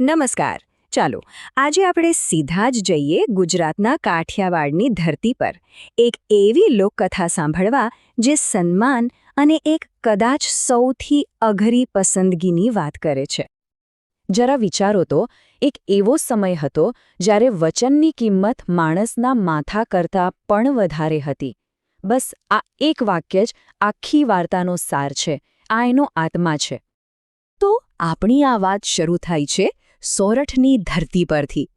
નમસ્કાર. ચાલો, આજે આપણે સીધા જ જઈએ ગુજરાતના કાઠિયાવાડની ધરતી પર. એક એવી લોકકથા સાંભળવા જે સન્માન અને એક કદાચ સૌથી અઘરી પસંદગીની વાત કરે છે. જરા વિચારો તો, એક એવો સમય હતો જ્યારે વચનની કિંમત માણસના માથા કરતાં પણ વધારે હતી. બસ, આ એક વાક્ય જ આખી વાર્તાનો સાર છે, આ એનો આત્મા છે. તો આપણી આ વાત શરૂ થાય છે સોરઠની ધરતી પરથી.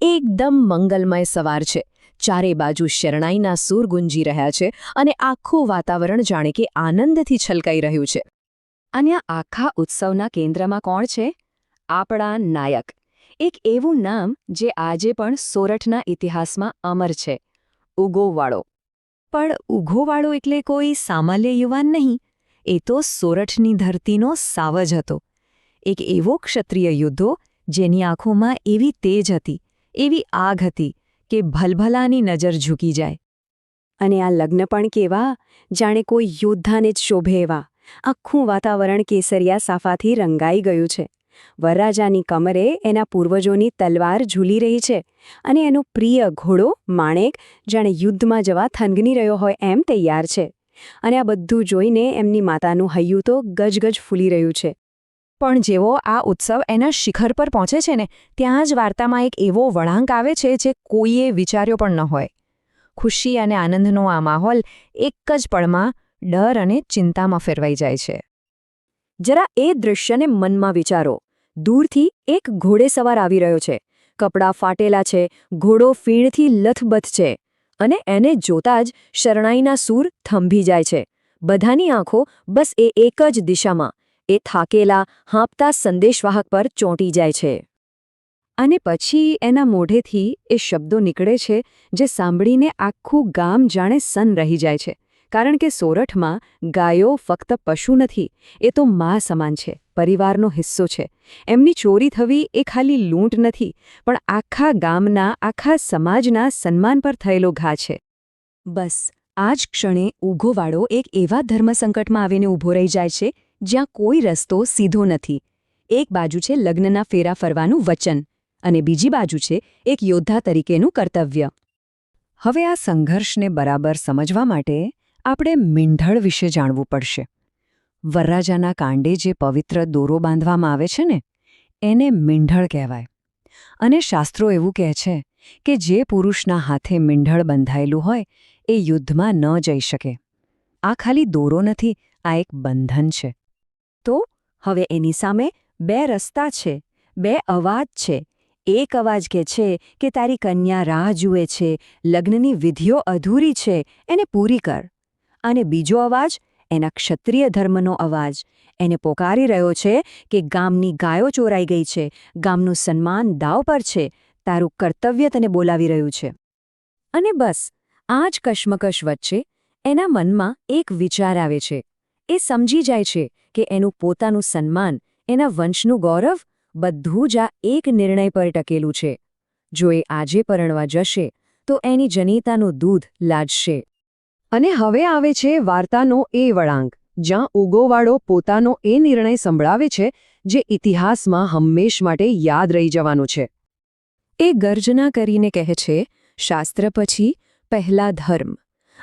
એકદમ મંગલમય સવાર છે. ચારે બાજુ શરણાઈના સૂર ગુંજી રહ્યા છે અને આખું વાતાવરણ જાણે કે આનંદથી છલકાઈ રહ્યું છે. અને આખા ઉત્સવના કેન્દ્રમાં કોણ છે? આપણા નાયક. એક એવું નામ જે આજે પણ સોરઠના ઇતિહાસમાં અમર છે. ઉગોવાળો. પણ ઉઘોવાળો એટલે કોઈ સામાન્ય યુવાન નહીં. એ તો સોરઠની ધરતીનો સાવજ હતો. એક એવો ક્ષત્રિય યુદ્ધો જેની આંખોમાં એવી તેજ હતી, એવી આગ હતી કે ભલભલાની નજર ઝૂકી જાય. અને આ લગ્ન પણ કેવા? જાણે કોઈ યોદ્ધાને જ શોભે એવા. આખું વાતાવરણ કેસરિયા સાફાથી રંગાઈ ગયું છે. વરરાજાની કમરે એના પૂર્વજોની તલવાર ઝૂલી રહી છે અને એનો પ્રિય ઘોડો, માણેક, જાણે યુદ્ધમાં જવા થનગની રહ્યો હોય એમ તૈયાર છે. અને આ બધું જોઈને એમની માતાનું હૈયું તો ગજગજ ફૂલી રહ્યું છે. પણ જેવો આ ઉત્સવ એના શિખર પર પહોંચે છે ને, ત્યાં જ વાર્તામાં એક એવો વળાંક આવે છે જે કોઈએ વિચાર્યો પણ ન હોય. ખુશી અને આનંદનો આ માહોલ એક જ પળમાં ડર અને ચિંતામાં ફેરવાઈ જાય છે. જરા એ દૃશ્યને મનમાં વિચારો. દૂરથી એક ઘોડેસવાર આવી રહ્યો છે. કપડાં ફાટેલા છે, ઘોડો ફીણથી લથબથ છે અને એને જોતા જ શરણાઈના સૂર થંભી જાય છે. બધાની આંખો બસ એ એક જ દિશામાં એ થાકેલા, હાંપતા સંદેશવાહક પર ચોંટી જાય છે. અને પછી એના મોઢેથી એ શબ્દો નીકળે છે, જે સાંભળીને આખું ગામ જાણે સન રહી જાય છે. કારણ કે સોરઠમાં ગાયો ફક્ત પશુ નથી, એ તો મા સમાન છે, પરિવારનો હિસ્સો છે. એમની ચોરી થવી એ ખાલી લૂંટ નથી, પણ આખા ગામના, આખા સમાજના સન્માન પર થયેલો ઘા છે. બસ, આ જ ક્ષણે ઊઘોવાળો એક એવા ધર્મસંકટમાં આવીને ઊભો રહી જાય છે જ્યાં કોઈ રસ્તો સીધો નથી. એક બાજુ છે લગ્નના ફેરા ફરવાનું વચન અને બીજી બાજુ છે એક યોદ્ધા તરીકેનું કર્તવ્ય. હવે આ સંઘર્ષને બરાબર સમજવા માટે આપણે મીંઢળ વિશે જાણવું પડશે. વરરાજાના કાંડે જે પવિત્ર દોરો બાંધવામાં આવે છે ને, એને મીંઢળ કહેવાય. અને શાસ્ત્રો એવું કહે છે કે જે પુરુષના હાથે મીંઢળ બંધાયેલું હોય, એ યુદ્ધમાં ન જઈ શકે. આ ખાલી દોરો નથી, આ એક બંધન છે. તો હવે એની સામે બે રસ્તા છે, બે અવાજ છે. એક અવાજ કે છે કે તારી કન્યા રાહ જુએ છે, લગ્નની વિધિઓ અધૂરી છે, એને પૂરી કર. અને બીજો અવાજ, એના ક્ષત્રિય ધર્મનો અવાજ. એને પોકારી રહ્યો છે કે ગામની ગાયો ચોરાઈ ગઈ છે, ગામનું સન્માન દાવ પર છે, તારું કર્તવ્ય તને બોલાવી રહ્યું છે. અને બસ, આ જ કશ્મકશ વચ્ચે એના મનમાં એક વિચાર આવે છે. એ સમજી જાય છે કે એનું પોતાનું સન્માન, એના વંશનું ગૌરવ, બધું જ આ એક નિર્ણય પર ટકેલું છે. જો એ આજે પરણવા જશે, તો એની જનીતાનું દૂધ લાજશે. અને હવે આવે છે વાર્તાનો એ વળાંક, જ્યાં ઉગોવાળો પોતાનો એ નિર્ણય સંભળાવે છે, જે ઇતિહાસમાં હંમેશ માટે યાદ રહી જવાનું છે. એ ગર્જના કરીને કહે છે, શાસ્ત્ર પછી પહેલા ધર્મ.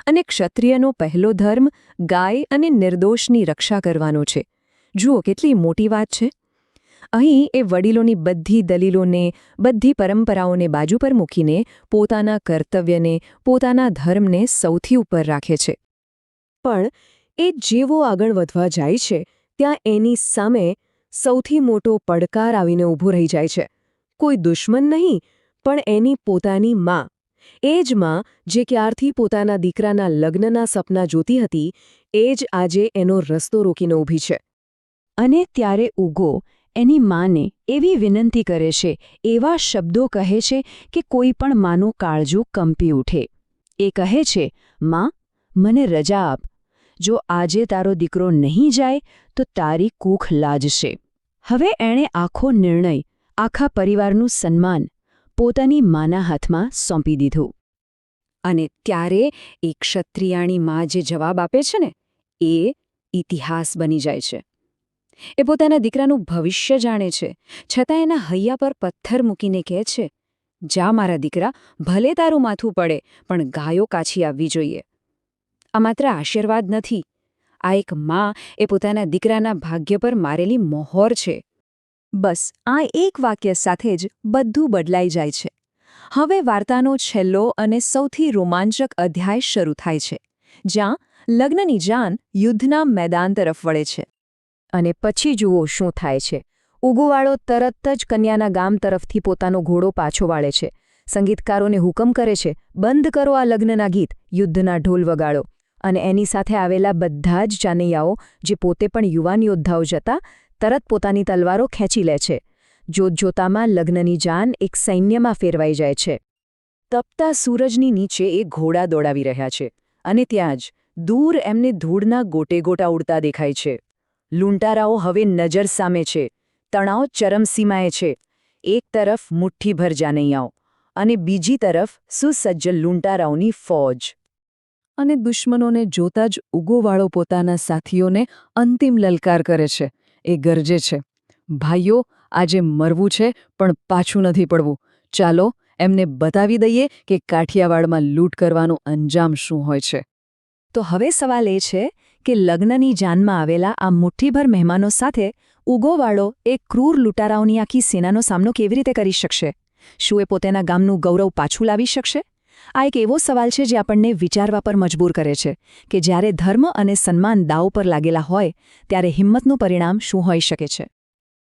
અને ક્ષત્રિયનો પહેલો ધર્મ ગાય અને નિર્દોષની રક્ષા કરવાનો છે. જુઓ કેટલી મોટી વાત છે. અહીં એ વડીલોની બધી દલીલોને, બધી પરંપરાઓને બાજુ પર મૂકીને પોતાના કર્તવ્યને, પોતાના ધર્મને સૌથી ઉપર રાખે છે. પણ એ જેવો આગળ વધવા જાય છે, ત્યાં એની સામે સૌથી મોટો પડકાર આવીને ઊભો રહી જાય છે. કોઈ દુશ્મન નહીં, પણ એની પોતાની માં. એ જ માં, જે ક્યારથી પોતાના દીકરાના લગ્નના સપના જોતી હતી, એ જ આજે એનો રસ્તો રોકીને ઊભી છે. અને ત્યારે ઉગો એની માને એવી વિનંતી કરે છે, એવા શબ્દો કહે છે કે કોઈ પણ માનું કાળજું કંપી ઉઠે. એ કહે છે, માં, મને રજા આપ. જો આજે તારો દીકરો નહીં જાય, તો તારી કૂખ લાજશે. હવે એણે આખો નિર્ણય, આખા પરિવારનું સન્માન પોતાની માના હાથમાં સોંપી દીધું. અને ત્યારે એ ક્ષત્રિયાણી મા જે જવાબ આપે છે ને, એ ઇતિહાસ બની જાય છે. એ પોતાના દીકરાનું ભવિષ્ય જાણે છે. છતાં એના હૈયા પર પથ્થર મૂકીને કહે છે, જા મારા દીકરા, ભલે તારું માથું પડે, પણ ગાયો કાછી આવવી જોઈએ. આ માત્ર આશીર્વાદ નથી. આ એક મા એ પોતાના દીકરાના ભાગ્ય પર મારેલી મોહોર છે. બસ, આ એક વાક્ય સાથે જ બધું બદલાઈ જાય છે. હવે વાર્તાનો છેલ્લો અને સૌથી રોમાંચક અધ્યાય શરૂ થાય છે, જ્યાં લગ્નની જાન યુદ્ધના મેદાન તરફ વળે છે. અને પછી જુઓ શું થાય છે. ઉગુવાળો તરત જ કન્યાના ગામ તરફથી પોતાનો ઘોડો પાછો વાળે છે. સંગીતકારોને હુકમ કરે છે, બંધ કરો આ લગ્નના ગીત, યુદ્ધના ઢોલ વગાડો. અને એની સાથે આવેલા બધા જ ચાનૈયાઓ જે પોતે પણ યુવાન યોદ્ધાઓ જતા તરત પોતાની તલવારો ખેંચી લે છે. જોતજોતામાં લગ્નની જાન એક સૈન્યમાં ફેરવાઈ જાય છે. તપતા સૂરજની નીચે એ ઘોડા દોડાવી રહ્યા છે અને ત્યાં જ દૂર એમને ધૂળના ગોટે ગોટા ઉડતા દેખાય છે. લૂંટારાઓ હવે નજર સામે છે. તણાવ ચરમસીમાએ છે. એક તરફ મુઠ્ઠીભર જાનૈયાઓ અને બીજી તરફ સુસજ્જ લૂંટારાઓની ફોજ. અને દુશ્મનોને જોતા જ ઉગોવાળો પોતાના સાથીઓને અંતિમ લલકાર કરે છે. એ ગરજે છે. ભાઈઓ, આજે મરવું છે, પણ પાછું નથી પડવું. ચાલો, એમને બતાવી દઈએ કે કાઠિયાવાડમાં લૂંટ કરવાનું અંજામ શું હોય છે. તો હવે સવાલ એ છે કે લગ્નની જાનમાં આવેલા આ મુઠ્ઠીભર મહેમાનો સાથે ઉગોવાળો એ ક્રૂર લૂંટારાઓની આખી સેનાનો સામનો કેવી રીતે કરી શકશે? શું એ પોતાના ગામનું ગૌરવ પાછું લાવી શકશે? આ એક એવો સવાલ છે જે આપણને વિચારવા પર મજબૂર કરે છે કે જ્યારે ધર્મ અને સન્માન દાવ પર લાગેલા હોય, ત્યારે હિંમતનું પરિણામ શું હોઈ શકે છે?